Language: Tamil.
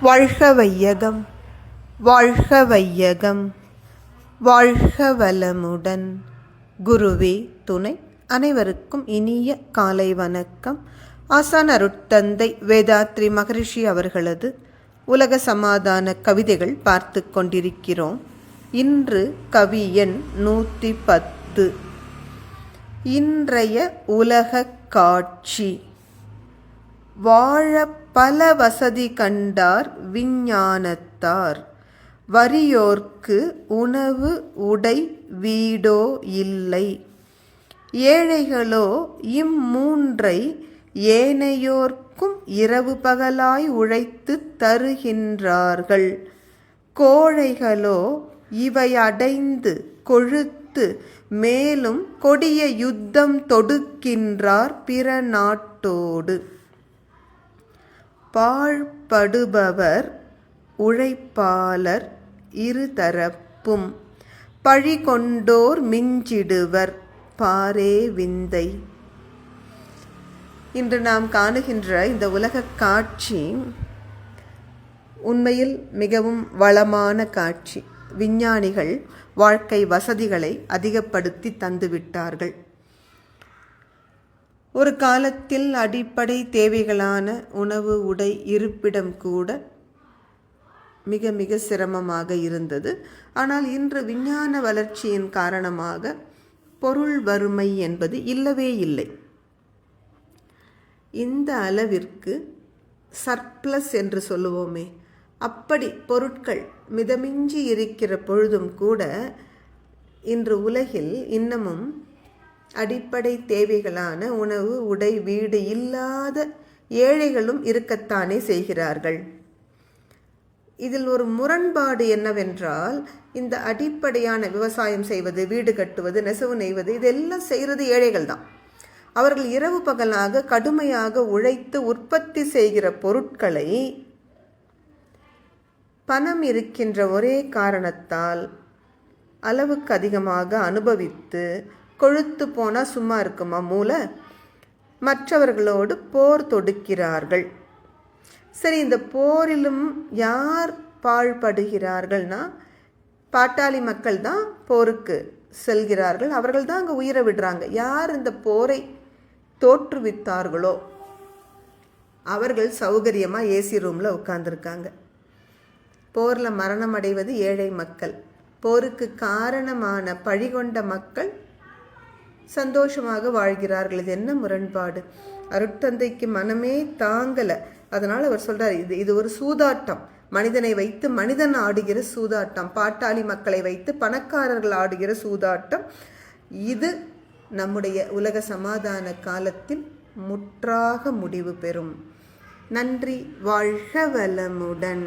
வாழ்க வையகம் வாழ்க வையகம் வாழ்க வளமுடன் குருவே துணை அனைவருக்கும் இனிய காலை வணக்கம். ஆசான் அருட்தந்தை வேதாத்ரி மகரிஷி அவர்களது உலக சமாதான கவிதைகள் பார்த்து கொண்டிருக்கிறோம். இன்று கவி எண் நூற்றி பத்து. இன்றைய உலக காட்சி. வாழ பல வசதி கண்டார் விஞ்ஞானத்தார். வறியோர்க்கு உணவு உடை வீடோ இல்லை. ஏழைகளோ இம்மூன்றை ஏனையோர்க்கும் இரவு பகலாய் உழைத்து தருகின்றார்கள். கோழைகளோ இவை அடைந்து கொழுத்து மேலும் கொடிய யுத்தம் தொடுக்கின்றார் பிற நாட்டோடு பாழ்படுபவர் உழைப்பாளர் இருதரப்பும் பழி கொண்டோர் மிஞ்சிடுவர் பாரே விந்தை. இன்று நாம் காணுகின்ற இந்த உலக காட்சி உண்மையில் மிகவும் வளமான காட்சி. விஞ்ஞானிகள் வாழ்க்கை வசதிகளை அதிகப்படுத்தி தந்துவிட்டார்கள். ஒரு காலத்தில் அடிப்படை தேவைகளான உணவு உடை இருப்பிடம் கூட மிக மிக சிரமமாக இருந்தது. ஆனால் இன்று விஞ்ஞான வளர்ச்சியின் காரணமாக பொருள் வறுமை என்பது இல்லவே இல்லை. இந்த அளவிற்கு சர்ப்ளஸ் என்று சொல்லுவோமே அப்படி பொருட்கள் மிதமிஞ்சி இருக்கிற பொழுதும் கூட இன்று உலகில் இன்னமும் அடிப்படை தேவைகளான உணவு உடை வீடு இல்லாத ஏழைகளும் இருக்கத்தானே செய்கிறார்கள். இதில் ஒரு முரண்பாடு என்னவென்றால் இந்த அடிப்படையான விவசாயம் செய்வது வீடு கட்டுவது நெசவு நெய்வது இதெல்லாம் செய்கிறது ஏழைகள் தான். அவர்கள் இரவு பகலாக கடுமையாக உழைத்து உற்பத்தி செய்கிற பொருட்களை பணம் இருக்கின்ற ஒரே காரணத்தால் அளவுக்கு அதிகமாக அனுபவித்து கொழுத்து போனால் சும்மா இருக்குமா மூளை? மற்றவர்களோடு போர் தொடுக்கிறார்கள். சரி இந்த போரிலும் யார் பாழ்படுகிறார்கள்னா பாட்டாளி மக்கள் தான் போருக்கு செல்கிறார்கள். அவர்கள் தான் அங்கே உயிரை விடுறாங்க. யார் இந்த போரை தோற்றுவித்தார்களோ அவர்கள் சௌகரியமாக ஏசி ரூமில் உட்காந்துருக்காங்க போரில் மரணம் அடைவது ஏழை மக்கள். போருக்கு காரணமான பழிகொண்ட மக்கள் சந்தோஷமாக வாழ்கிறார்கள். இது என்ன முரண்பாடு? அருட்தந்தைக்கு மனமே தாங்கலை. அதனால் அவர் சொல்கிறார் இது இது ஒரு சூதாட்டம். மனிதனை வைத்து மனிதன் ஆடுகிற சூதாட்டம். பாட்டாளி மக்களை வைத்து பணக்காரர்கள் ஆடுகிற சூதாட்டம். இது நம்முடைய உலக சமாதான காலத்தில் முற்றாக முடிவு பெறும். நன்றி. வாழ்க வளமுடன்.